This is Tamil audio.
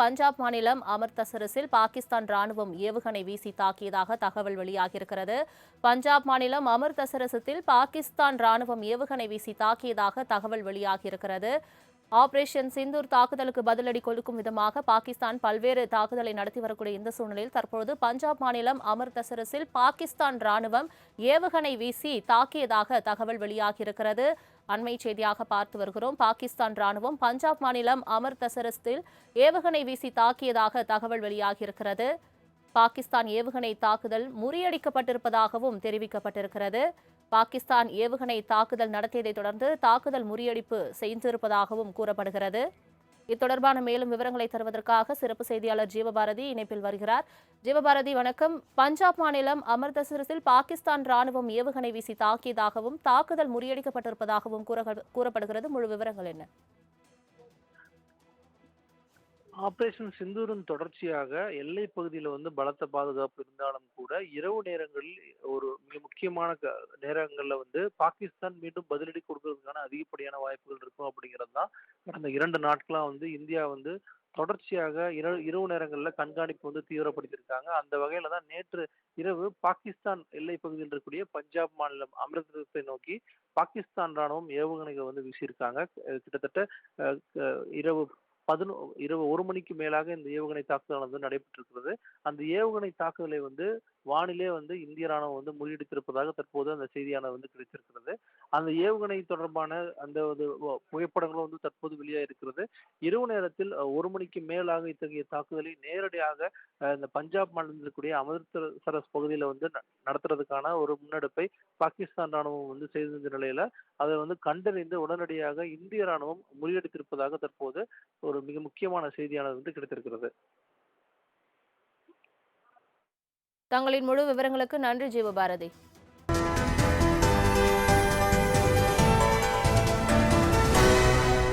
பஞ்சாப் மாநிலம் அமிர்தசரஸில் பாகிஸ்தான் ராணுவம் ஏவுகணை வீசி தாக்கியதாக தகவல் வெளியாகியிருக்கிறது. பஞ்சாப் மாநிலம் அமிர்தசரஸத்தில் பாகிஸ்தான் ராணுவம் ஏவுகணை வீசி தாக்கியதாக தகவல் வெளியாகியிருக்கிறது. ஆபரேஷன் சிந்தூர் தாக்குதலுக்கு பதிலடி கொடுக்கும் விதமாக பாகிஸ்தான் பல்வேறு தாக்குதலை நடத்தி வரக்கூடிய இந்த சூழ்நிலையில் தற்பொழுது பஞ்சாப் மாநிலம் அமிர்தசரஸில் பாகிஸ்தான் ராணுவம் ஏவுகணை வீசி தாக்கியதாக தகவல் வெளியாகியிருக்கிறது. அண்மை செய்தியாக பார்த்து வருகிறோம். பாகிஸ்தான் ராணுவம் பஞ்சாப் மாநிலம் அமிர்தசரஸில் ஏவுகணை வீசி தாக்கியதாக தகவல் வெளியாகியிருக்கிறது. பாகிஸ்தான் ஏவுகணை தாக்குதல் முறியடிக்கப்பட்டிருப்பதாகவும் தெரிவிக்கப்பட்டிருக்கிறது. பாகிஸ்தான் ஏவுகணை தாக்குதல் நடத்தியதைத் தொடர்ந்து தாக்குதல் முறியடிப்பு செய்திருப்பதாகவும் கூறப்படுகிறது. இது தொடர்பான மேலும் விவரங்களை தருவதற்காக சிறப்பு செய்தியாளர் ஜீவபாரதி இணைப்பில் வருகிறார். ஜீவபாரதி வணக்கம். பஞ்சாப் மாநிலம் அமிர்தசரஸில் பாகிஸ்தான் ராணுவம் ஏவுகணை வீசி தாக்கியதாகவும் தாக்குதல் முறியடிக்கப்பட்டிருப்பதாகவும் கூறப்படுகிறது. முழு விவரங்கள் என்ன? ஆபரேஷன் சிந்தூரின் தொடர்ச்சியாக எல்லை பகுதியில் வந்து பலத்த பாதுகாப்பு இருந்தாலும் கூட இரவு நேரங்களில் ஒரு மிக முக்கியமான க- வந்து பாகிஸ்தான் மீண்டும் பதிலடி கொடுக்கறதுக்கான அதிகப்படியான வாய்ப்புகள் இருக்கும் அப்படிங்கிறது தான் கடந்த இரண்டு நாட்களாக வந்து இந்தியா வந்து தொடர்ச்சியாக இரவு இரவு நேரங்களில் கண்காணிப்பு வந்து தீவிரப்படுத்தியிருக்காங்க. அந்த வகையில தான் நேற்று இரவு பாகிஸ்தான் எல்லை பகுதியில் இருக்கக்கூடிய பஞ்சாப் மாநிலம் அமிர்தத்தை நோக்கி பாகிஸ்தான் ராணுவம் ஏவுகணைகள் வந்து வீசியிருக்காங்க. கிட்டத்தட்ட இரவு பதினோ இரவு ஒரு மணிக்கு மேலாக இந்த ஏவுகணை தாக்குதல் வந்து நடைபெற்றிருக்கிறது. அந்த ஏவுகணை தாக்குதலை வந்து வானிலே வந்து இந்திய ராணுவம் வந்து முறியடித்திருப்பதாக தற்போது அந்த செய்தியானது வந்து கிடைத்திருக்கிறது. அந்த ஏவுகணை தொடர்பான அந்த வ- புகைப்படங்களும் வந்து தற்போது வெளியாக இருக்கிறது இரவு நேரத்தில் ஒரு மணிக்கு மேலாக இத்தகைய தாக்குதலை நேரடியாக இந்த பஞ்சாப் மாநிலத்தில் இருக்கக்கூடிய அமிர்தசரஸ் பகுதியில் வந்து ந- நடத்துறதுக்கான ஒரு முன்னெடுப்பை பாகிஸ்தான் ராணுவம் வந்து செய்திருந்த நிலையில அதை வந்து கண்டறிந்து உடனடியாக இந்திய ராணுவம் முறியடித்திருப்பதாக தற்போது ஒரு மிக முக்கியமான செய்தியானது வந்து கிடைத்திருக்கிறது. தங்களின் முழு விவரங்களுக்கு நன்றி ஜீவபாரதி.